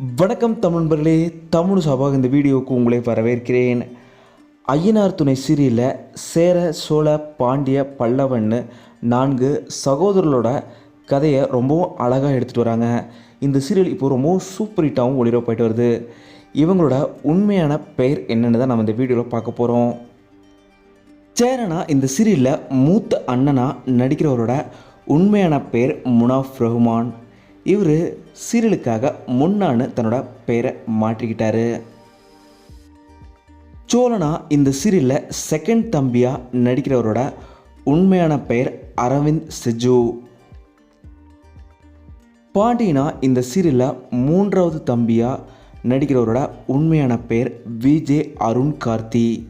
வணக்கம் தமிழ் தமிழ் சபாக இந்த வீடியோவுக்கு உங்களை வரவேற்கிறேன். ஐயனார் துணை சீரியலில் சேர சோழ பாண்டிய பல்லவன்னு நான்கு சகோதரர்களோட கதையை ரொம்பவும் அழகாக எடுத்துகிட்டு வராங்க. இந்த சீரியல் இப்போ ரொம்பவும் சூப்பர் ஹிட்டாகவும் போயிட்டு வருது. இவங்களோட உண்மையான பெயர் என்னென்னு தான் நம்ம இந்த வீடியோவில் பார்க்க போகிறோம் சேரனா இந்த சீரியலில் மூத்த அண்ணனாக நடிக்கிறவரோட உண்மையான பெயர் முனாஃப் ரஹ்மான் இவர் சீரியலுக்காக முன்னான்னு தன்னோட பெயரை மாற்றிக்கிட்டாரு. சோழனா இந்த சீரியலில் செகண்ட் தம்பியாக நடிக்கிறவரோட உண்மையான பெயர் அரவிந்த் செஜு. பாண்டியனா இந்த சீரியலில் மூன்றாவது தம்பியாக நடிக்கிறவரோட உண்மையான பெயர் விஜே அருண் கார்த்தி.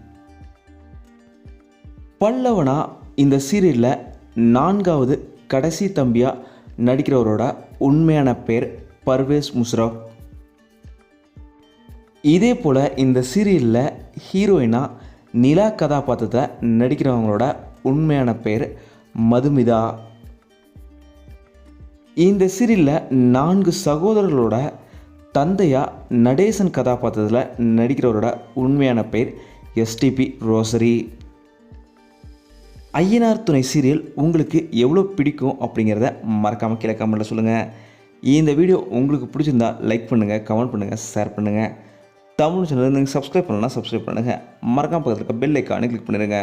பல்லவனா இந்த சீரியலில் நான்காவது கடைசி தம்பியாக நடிக்கிறவரோட உண்மையான பேர் பர்வேஸ் முஷ்ரப் இதே போல் இந்த சீரியலில் ஹீரோயினாக நிலா கதாபாத்திரத்தை நடிக்கிறவங்களோட உண்மையான பேர் மதுமிதா. இந்த சீரியலில் நான்கு சகோதரர்களோட தந்தையாக நடேசன் கதாபாத்திரத்தில் நடிக்கிறவரோட உண்மையான பெயர் எஸ்டிபி ரோசரி. ஐயனார் துணை சீரியல் உங்களுக்கு எவ்வளோ பிடிக்கும் அப்படிங்கிறத மறக்காமல் கீழே கமெண்ட்டில் சொல்லுங்கள் இந்த வீடியோ உங்களுக்கு பிடிச்சிருந்தா லைக் பண்ணுங்கள் கமெண்ட் பண்ணுங்கள் ஷேர் பண்ணுங்கள் தமிழ் சேனல் நீங்கள் சப்ஸ்கிரைப் பண்ணலன்னா சப்ஸ்கிரைப் பண்ணுங்கள் மறக்காமல் பக்கத்தில் இருக்க பெல் ஐக்கானு கிளிக் பண்ணிடுங்க